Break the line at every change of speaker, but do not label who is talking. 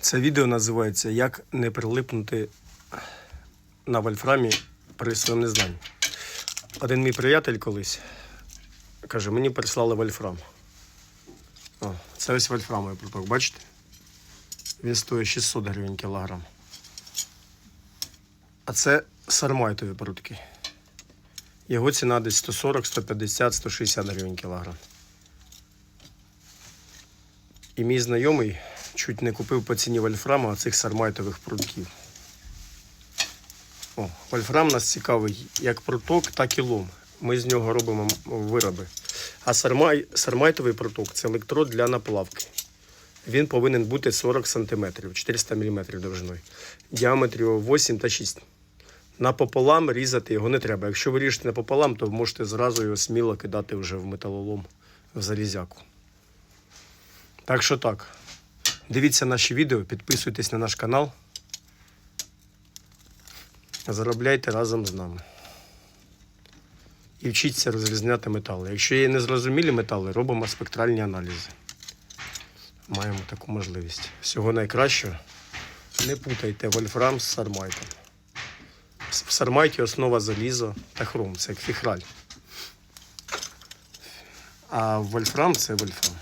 Це відео називається Як не прилипнути на вольфрамі при своєму незнанні. Один мій приятель колись каже, мені прислали вольфрам. О, це ось вольфрамовий пруток, бачите? Він стоїть 600 гривень кілограм. А це сармайтові прутки. Його ціна десь 140, 150, 160 гривень кілограм. І мій знайомий чуть не купив по ціні вольфрама цих сармайтових прутків. О, вольфрам нас цікавий як пруток, так і лом. Ми з нього робимо вироби. А сармай, сармайтовий пруток це електрод для наплавки. Він повинен бути 40 см, 400 мм довжиною. Діаметр його 8 та 6. Напополам різати його не треба. Якщо ви ріжете напополам, то можете зразу його сміло кидати вже в металолом, в залізяку. Так що так. Дивіться наші відео, підписуйтесь на наш канал. Заробляйте разом з нами. І вчіться розрізняти метали. Якщо є незрозумілі метали, робимо спектральні аналізи. Маємо таку можливість. Всього найкращого. Не путайте вольфрам з сармайтом. В сармайті основа залізо та хром, це як фіхраль. А вольфрам це вольфрам.